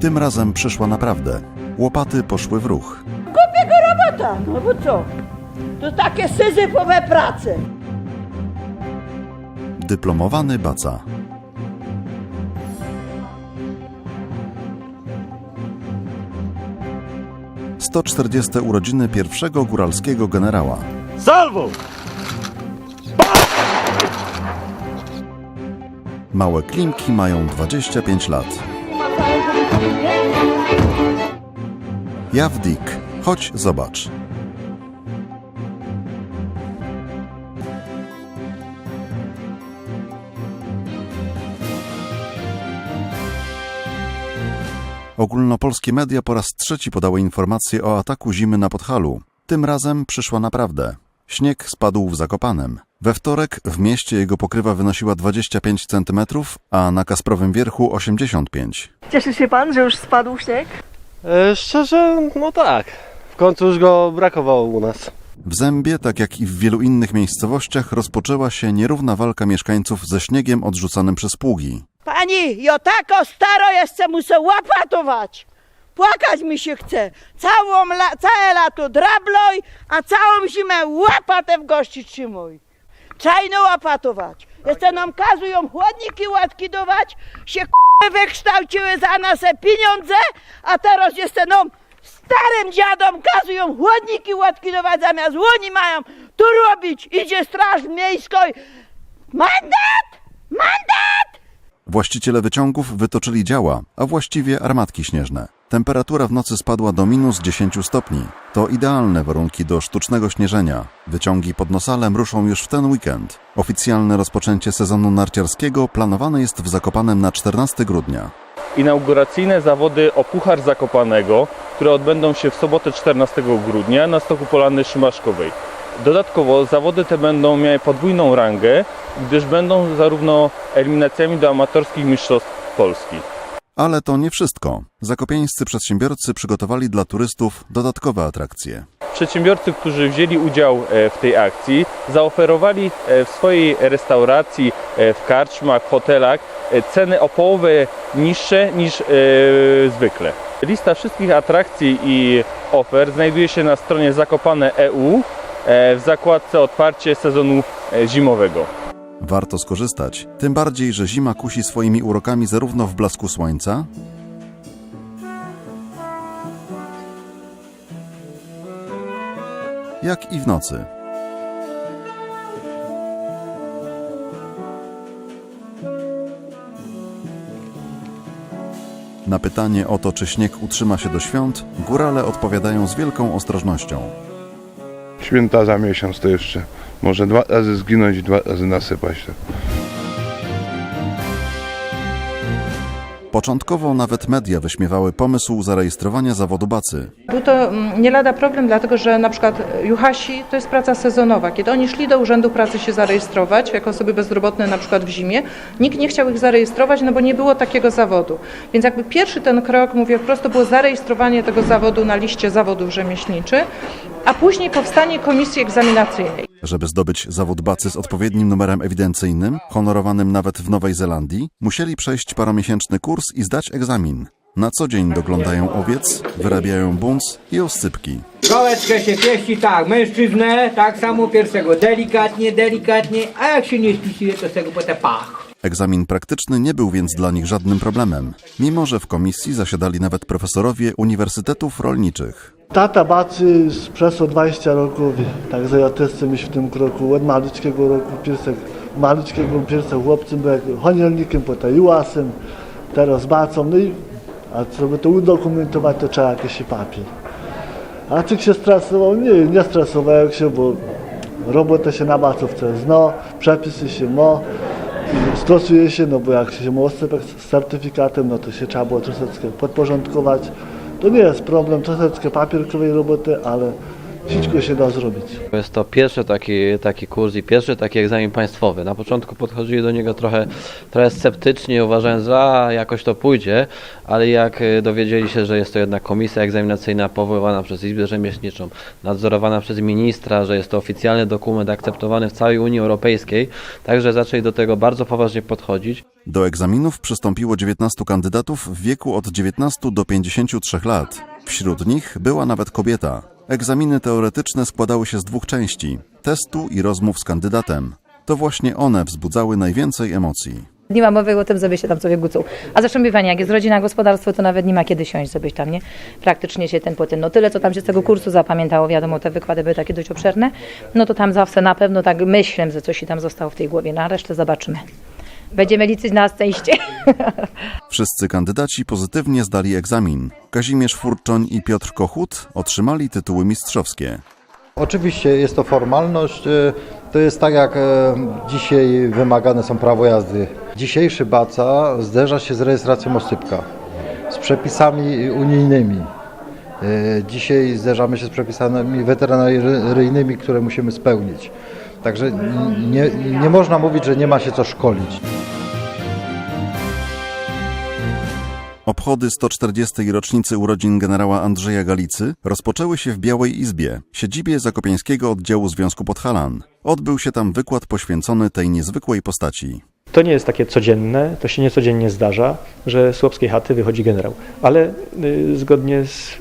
Tym razem przyszła naprawdę. Łopaty poszły w ruch. Głupiego robota, no bo co? To takie syzyfowe prace. Dyplomowany baca. Sto czterdzieste urodziny pierwszego góralskiego generała. Salvo! Małe klimki mają 25 lat. Jawdik, chodź zobacz. Ogólnopolskie media po raz trzeci podały informację o ataku zimy na Podhalu. Tym razem przyszła naprawdę. Śnieg spadł w Zakopanem. We wtorek w mieście jego pokrywa wynosiła 25 cm, a na Kasprowym Wierchu 85. Cieszy się pan, że już spadł śnieg? E, szczerze, no tak. W końcu już go brakowało u nas. W Zębie, tak jak i w wielu innych miejscowościach, rozpoczęła się nierówna walka mieszkańców ze śniegiem odrzucanym przez pługi. Pani, ja tako staro jeszcze muszę łapatować. Płakać mi się chce. Całą la, całe lato drabloj, a całą zimę łapatę w gości trzymuj. Czajno łapatować. Jeszcze nam kazują chłodniki łatkidować, się k***y wykształciły za nas pieniądze, a teraz jeszcze nam starym dziadom kazują chłodniki łatkidować zamiast łoni mają tu robić. Idzie straż miejska. Mandat! Mandat! Właściciele wyciągów wytoczyli działa, a właściwie armatki śnieżne. Temperatura w nocy spadła do minus 10 stopni. To idealne warunki do sztucznego śnieżenia. Wyciągi pod Nosalem ruszą już w ten weekend. Oficjalne rozpoczęcie sezonu narciarskiego planowane jest w Zakopanem na 14 grudnia. inauguracyjne zawody o Puchar Zakopanego, które odbędą się w sobotę 14 grudnia na stoku Polany Szymaszkowej. Dodatkowo zawody te będą miały podwójną rangę, gdyż będą zarówno eliminacjami do amatorskich mistrzostw Polski. Ale to nie wszystko. Zakopiańscy przedsiębiorcy przygotowali dla turystów dodatkowe atrakcje. Przedsiębiorcy, którzy wzięli udział e, w tej akcji, zaoferowali e, w swojej restauracji, e, w karczmach, hotelach ceny o połowę niższe niż zwykle. Lista wszystkich atrakcji i ofer znajduje się na stronie zakopane.eu w zakładce otwarcie sezonu zimowego. Warto skorzystać, tym bardziej, że zima kusi swoimi urokami zarówno w blasku słońca, jak i w nocy. Na pytanie o to, czy śnieg utrzyma się do świąt, górale odpowiadają z wielką ostrożnością. Święta za miesiąc to jeszcze może dwa razy zginąć i dwa razy nasypać. To. Początkowo nawet media wyśmiewały pomysł zarejestrowania zawodu bacy. Był to mm, nie lada problem, dlatego że na przykład juhasi to jest praca sezonowa. Kiedy oni szli do Urzędu Pracy się zarejestrować, jako osoby bezrobotne na przykład w zimie, nikt nie chciał ich zarejestrować, no bo nie było takiego zawodu. Więc jakby pierwszy ten krok, mówię, po prostu było zarejestrowanie tego zawodu na liście zawodów rzemieślniczych, a później powstanie komisji egzaminacyjnej. Żeby zdobyć zawód bacy z odpowiednim numerem ewidencyjnym, honorowanym nawet w Nowej Zelandii, musieli przejść paromiesięczny kurs i zdać egzamin. Na co dzień doglądają owiec, wyrabiają buns i oscypki. Gołeczkę się pieści tak, mężczyznę tak samo pierwszego delikatnie, delikatnie, a jak się nie spisuje to z tego potem pach. Egzamin praktyczny nie był więc dla nich żadnym problemem, mimo że w komisji zasiadali nawet profesorowie uniwersytetów rolniczych. Tata baczy przez 20 roków, także ja też chcę w tym kroku. Od maliczkiego roku pierwszek, maliczkiego pierwszek chłopcem był jak honiernikiem, potem jułasem, teraz bacą. No i a żeby to udokumentować, to trzeba jakiś papier. A czy się stresował? Nie, nie stresowałem się, bo robotę się na bacówce zna, przepisy się ma, stosuje się, no bo jak się ma z certyfikatem, no to się trzeba było troszeczkę podporządkować. To nie jest problem, troszeczkę papierkowej roboty, ale Wszystko się da zrobić. Jest to pierwszy taki, taki kurs i pierwszy taki egzamin państwowy. Na początku podchodzili do niego trochę, trochę sceptycznie, uważając, że a, jakoś to pójdzie, ale jak y, dowiedzieli się, że jest to jednak komisja egzaminacyjna powoływana przez Izbę Rzemieślniczą, nadzorowana przez ministra, że jest to oficjalny dokument akceptowany w całej Unii Europejskiej, także zaczęli do tego bardzo poważnie podchodzić. Do egzaminów przystąpiło 19 kandydatów w wieku od 19 do 53 lat. Wśród nich była nawet kobieta. Egzaminy teoretyczne składały się z dwóch części testu i rozmów z kandydatem. To właśnie one wzbudzały najwięcej emocji. Nie ma mowy o tym, żeby się tam sobie gucał. A zresztą bywa nie, jak jest rodzina, gospodarstwo, to nawet nie ma kiedy siąść, żebyś tam, nie? Praktycznie się ten po tym. No tyle, co tam się z tego kursu zapamiętało, wiadomo, te wykłady były takie dość obszerne, no to tam zawsze na pewno tak myślę, że coś ci tam zostało w tej głowie, na resztę zobaczymy. Będziemy liczyć na szczęście. Wszyscy kandydaci pozytywnie zdali egzamin. Kazimierz Furczoń i Piotr Kochut otrzymali tytuły mistrzowskie. Oczywiście jest to formalność. e, To jest tak jak e, dzisiaj wymagane są prawo jazdy. Dzisiejszy BACA zderza się z rejestracją osypka, z przepisami unijnymi. E, Dzisiaj zderzamy się z przepisami weterynaryjnymi, które musimy spełnić. Także nie, nie można mówić, że nie ma się co szkolić. Obchody 140. rocznicy urodzin generała Andrzeja Galicy rozpoczęły się w Białej Izbie, siedzibie Zakopiańskiego Oddziału Związku Podhalan. Odbył się tam wykład poświęcony tej niezwykłej postaci. To nie jest takie codzienne, to się niecodziennie zdarza, że z chłopskiej chaty wychodzi generał. Ale y, zgodnie z,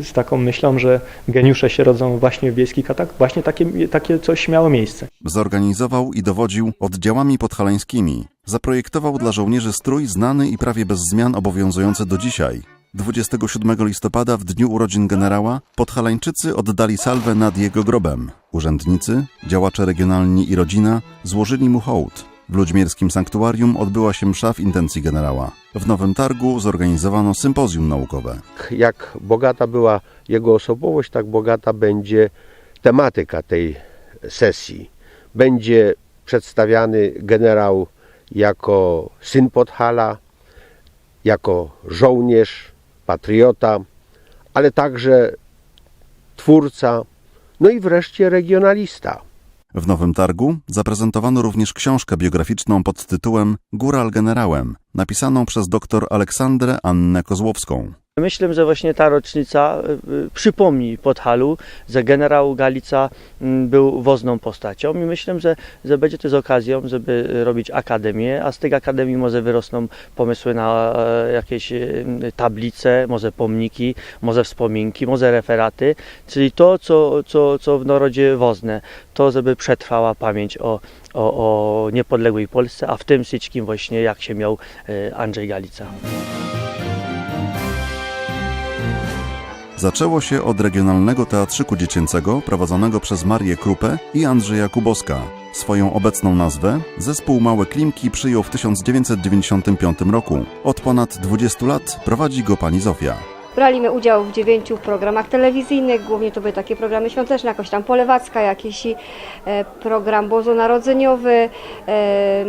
y, z taką myślą, że geniusze się rodzą właśnie w wiejskich katach, właśnie takie, takie coś miało miejsce. Zorganizował i dowodził oddziałami podhalańskimi. Zaprojektował dla żołnierzy strój znany i prawie bez zmian obowiązujący do dzisiaj. 27 listopada, w dniu urodzin generała, podhalańczycy oddali salwę nad jego grobem. Urzędnicy, działacze regionalni i rodzina złożyli mu hołd. W Ludźmierskim Sanktuarium odbyła się msza w intencji generała. W Nowym Targu zorganizowano sympozjum naukowe. Jak bogata była jego osobowość, tak bogata będzie tematyka tej sesji. Będzie przedstawiany generał jako syn Podhala, jako żołnierz, patriota, ale także twórca, no i wreszcie regionalista. W Nowym Targu zaprezentowano również książkę biograficzną pod tytułem Góral generałem, napisaną przez dr Aleksandrę Annę Kozłowską. Myślę, że właśnie ta rocznica y, y, przypomni Podhalu, że generał Galica mm, był wozną postacią i myślę, że, że będzie to z okazją, żeby robić akademię, a z tej akademii może wyrosną pomysły na e, jakieś y, tablice, może pomniki, może wspominki, może referaty, czyli to, co, co, co w narodzie wozne, to żeby przetrwała pamięć o, o, o niepodległej Polsce, a w tym wszystkim właśnie jak się miał Andrzej Galica. Zaczęło się od regionalnego teatrzyku dziecięcego prowadzonego przez Marię Krupę i Andrzeja Kuboska. Swoją obecną nazwę zespół Małe Klimki przyjął w 1995 roku. Od ponad 20 lat prowadzi go pani Zofia. Braliśmy udział w dziewięciu programach telewizyjnych, głównie to były takie programy świąteczne, jakoś tam Polewacka, jakiś e, program bożonarodzeniowy, e,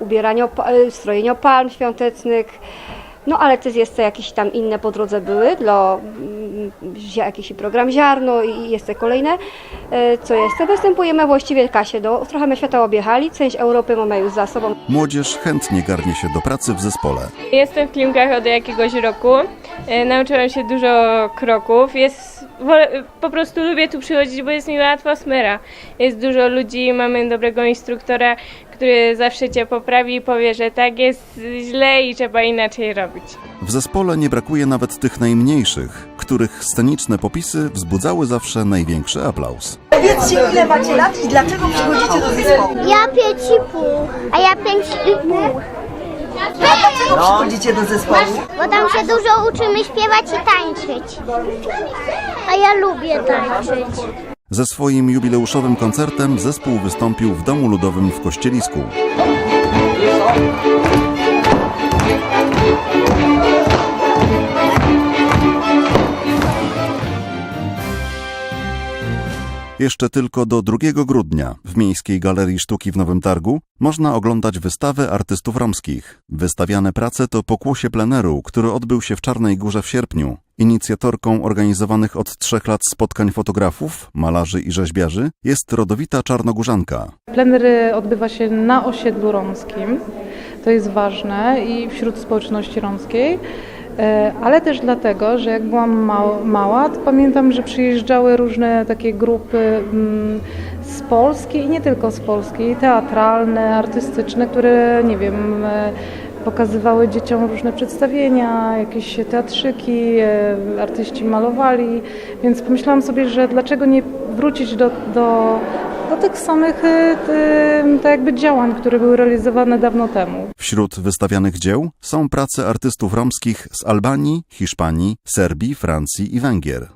ubieranie, e, strojenie palm świątecznych. No ale też jeszcze jakieś tam inne po drodze były, dla mm, jakiś program ziarno i jeszcze kolejne. E, Co jeszcze? Występujemy właściwie kasie do, trochę my świata objechali, część Europy mamy już za sobą. Młodzież chętnie garnie się do pracy w zespole. Jestem w Klimkach od jakiegoś roku. E, Nauczyłam się dużo kroków. Jest, po prostu lubię tu przychodzić, bo jest miła atmosfera. Jest dużo ludzi, mamy dobrego instruktora, który zawsze cię poprawi i powie, że tak jest źle i trzeba inaczej robić. W zespole nie brakuje nawet tych najmniejszych, których sceniczne popisy wzbudzały zawsze największy aplauz. Powiedzcie, ile macie lat i dlaczego przychodzicie do zespołu? Ja pięć i pół. A ja pięć i pół. A dlaczego przychodzicie do zespołu? Bo tam się dużo uczymy śpiewać i tańczyć. A ja lubię tańczyć. Ze swoim jubileuszowym koncertem zespół wystąpił w Domu Ludowym w Kościelisku. Jeszcze tylko do 2 grudnia w Miejskiej Galerii Sztuki w Nowym Targu można oglądać wystawę artystów romskich. Wystawiane prace to pokłosie pleneru, który odbył się w Czarnej Górze w sierpniu. Inicjatorką organizowanych od trzech lat spotkań fotografów, malarzy i rzeźbiarzy jest rodowita czarnogórzanka. Plener y, odbywa się na osiedlu romskim. To jest ważne i wśród społeczności romskiej. E, Ale też dlatego, że jak byłam mał- mała, to pamiętam, że przyjeżdżały różne takie grupy mm, z Polski i nie tylko z Polski, teatralne, artystyczne, które nie wiem, e, pokazywały dzieciom różne przedstawienia, jakieś teatrzyki, e, artyści malowali, więc pomyślałam sobie, że dlaczego nie wrócić do, do, do tych samych tak jakby działań, które były realizowane dawno temu. Wśród wystawianych dzieł są prace artystów romskich z Albanii, Hiszpanii, Serbii, Francji i Węgier.